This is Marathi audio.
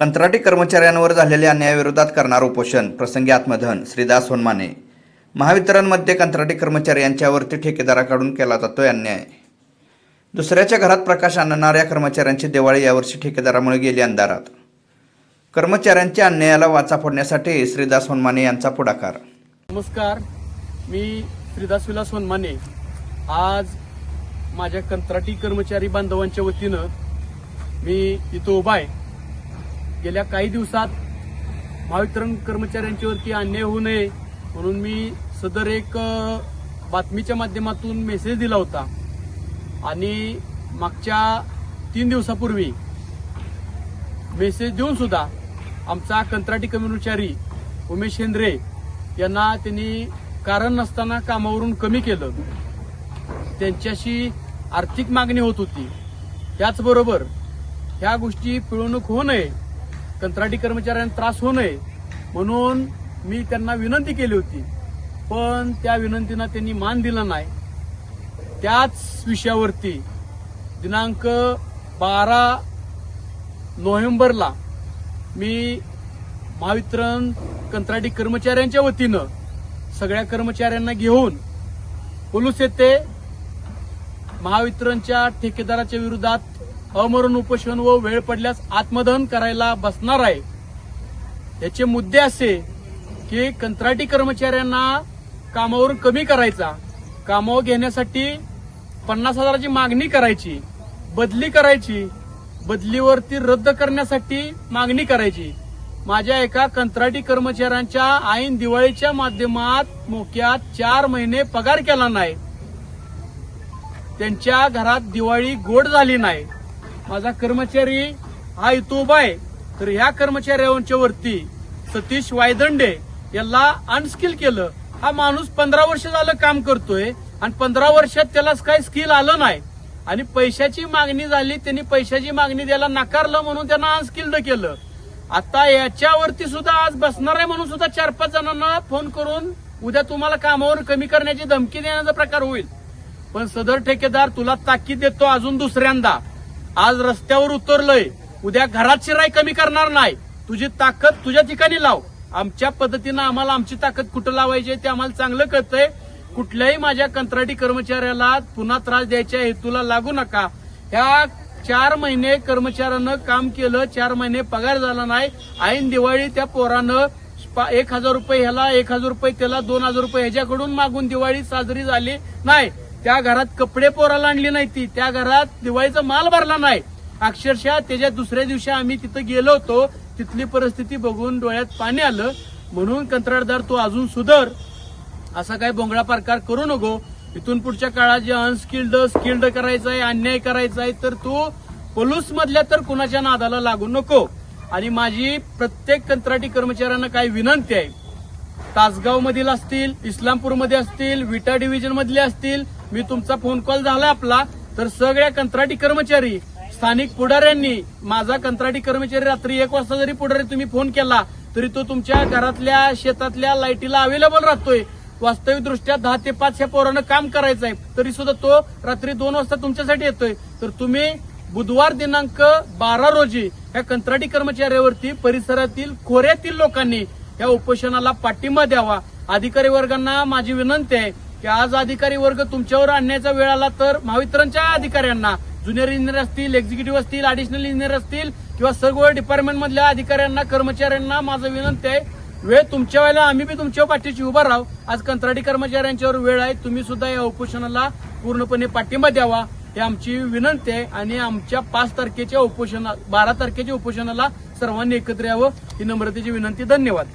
कंत्राटी कर्मचाऱ्यांवर झालेल्या अन्यायाविरोधात करणार उपोषण. प्रसंगी आत्मधन श्रीदास होनमाने. महावितरणमध्ये कंत्राटी कर्मचारी यांच्यावरती ठेकेदाराकडून केला जातोय अन्याय. दुसऱ्याच्या घरात प्रकाश आणणाऱ्या कर्मचाऱ्यांची दिवाळी यावर्षी ठेकेदारामुळे गेली अंधारात. कर्मचाऱ्यांच्या अन्यायाला वाचा फोडण्यासाठी श्रीदास होनमाने यांचा पुढाकार. नमस्कार मी श्रीदास विलास वनमाने आज माझ्या कंत्राटी कर्मचारी बांधवांच्या वतीनं मी इथं उभा आहे. गेल्या काही दिवसात महावितरण कर्मचाऱ्यांच्यावरती अन्याय होऊ नये म्हणून मी सदर एक बातमीच्या माध्यमातून मेसेज दिला होता. आणि मागच्या तीन दिवसापूर्वी मेसेज देऊन सुद्धा आमचा कंत्राटी कर्मचारी उमेश हेंद्रे यांना त्यांनी कारण नसताना कामावरून कमी केलं. त्यांच्याशी आर्थिक मागणी होत होती. त्याचबरोबर ह्या गोष्टी पिळवणूक होऊ नये कंत्राटी कर्मचाऱ्यांना त्रास होऊ नये म्हणून मी त्यांना विनंती केली होती. पण त्या विनंतीला त्यांनी मान दिला नाही. त्याच विषयावरती दिनांक बारा नोव्हेंबरला मी महावितरण कंत्राटी कर्मचाऱ्यांच्या वतीनं सगळ्या कर्मचाऱ्यांना घेऊन पोलूस येथे महावितरणच्या ठेकेदाराच्या विरोधात अमरण उपोषण व वेळ पडल्यास आत्मदहन करायला बसणार आहे. याचे मुद्दे असे की कंत्राटी कर्मचाऱ्यांना कामावरून कमी करायचा. कामावर घेण्यासाठी पन्नास हजाराची मागणी करायची. बदली करायची. बदलीवरती रद्द करण्यासाठी मागणी करायची. माझ्या एका कंत्राटी कर्मचाऱ्यांच्या ऐन दिवाळीच्या माध्यमात मोक्यात चार महिने पगार केला नाही. त्यांच्या घरात दिवाळी गोड झाली नाही. माझा कर्मचारी हा इथं आहे. तर ह्या कर्मचाऱ्यांच्या वरती सतीश वायदंडे याला अनस्किल केलं. हा माणूस पंधरा वर्ष झालं काम करतोय आणि पंधरा वर्षात त्याला काही स्किल आलं नाही. आणि पैशाची मागणी झाली त्यांनी पैशाची मागणी द्यायला नाकारलं म्हणून त्यांना अनस्किल्ड केलं. आता याच्यावरती सुद्धा आज बसणार आहे म्हणून सुद्धा चार पाच जणांना फोन करून उद्या तुम्हाला कामावर कमी करण्याची धमकी देण्याचा प्रकार होईल. पण सदर ठेकेदार तुला ताकीद देतो अजून दुसऱ्यांदा. आज रस्त्यावर उतरलोय. उद्या घरात शिराय कमी करणार नाही. तुझी ताकद तुझ्या ठिकाणी लाव. आमच्या पद्धतीनं आम्हाला आमची ताकद कुठं लावायची आहे ते आम्हाला चांगलं कळतंय. कुठल्याही माझ्या कंत्राटी कर्मचाऱ्याला पुन्हा त्रास द्यायच्या हेतूला लागू नका. ह्या चार महिने कर्मचाऱ्यानं काम केलं चार महिने पगार झाला नाही. ऐन दिवाळी त्या पोरानं पा- एक हजार रुपये ह्याला एक हजार रुपये त्याला दोन हजार रुपये ह्याच्याकडून मागून दिवाळी साजरी झाली नाही. त्या घरात कपडे पोराला आणली नाही ती. त्या घरात दिवाळीचा माल भरला नाही. अक्षरशः त्याच्या दुसऱ्या दिवशी आम्ही तिथं गेलो होतो. तिथली परिस्थिती बघून डोळ्यात पाणी आलं. म्हणून कंत्राटदार तो अजून सुधर. असा काही बोंगळा प्रकार करू नको. इथून पुढच्या काळात जे अनस्किल्ड स्किल्ड करायचं आहे अन्याय करायचा आहे तर तो पोलूस मधल्या तर कुणाच्या नादाला लागू नको. आणि माझी प्रत्येक कंत्राटी कर्मचाऱ्यांना काही विनंती आहे. तासगाव मधील असतील इस्लामपूरमध्ये असतील विटा डिव्हिजन मधले असतील मी तुमचा फोन कॉल झाला आपला. तर सगळ्या कंत्राटी कर्मचारी स्थानिक पुढाऱ्यांनी माझा कंत्राटी कर्मचारी रात्री एक वाजता जरी पुढारी तुम्ही फोन केला तरी तो तुमच्या घरातल्या शेतातल्या लाईटीला अवेलेबल राहतोय. वास्तविक दृष्ट्या दहा ते पाच ह्या पोरानं काम करायचं आहे तरी सुद्धा तो रात्री दोन वाजता तुमच्यासाठी येतोय. तर तुम्ही बुधवार दिनांक बारा रोजी या कंत्राटी कर्मचाऱ्यावरती परिसरातील खोऱ्यातील लोकांनी या उपोषणाला पाठिंबा द्यावा. अधिकारी वर्गांना माझी विनंती आहे की आज अधिकारी वर्ग तुमच्यावर आणण्याचा वेळ आला तर महावितरणच्या अधिकाऱ्यांना ज्युनियर इंजिनियर असतील एक्झिक्युटिव्ह असतील अडिशनल इंजिनियर असतील किंवा सर्व डिपार्टमेंट मधल्या अधिकाऱ्यांना कर्मचाऱ्यांना माझं विनंती आहे. वेळ तुमच्या वेळेला आम्ही बी तुमच्या पाठीशी उभा राहू. आज कंत्राटी कर्मचाऱ्यांच्यावर वेळ आहे. तुम्ही सुद्धा या उपोषणाला पूर्णपणे पाठिंबा द्यावा. ही आमची विनंती आहे आणि आमच्या पाच तारखेच्या उपोषणा बारा तारखेच्या उपोषणाला सर्वांनी एकत्र यावं. ही नम्रतेची विनंती. धन्यवाद.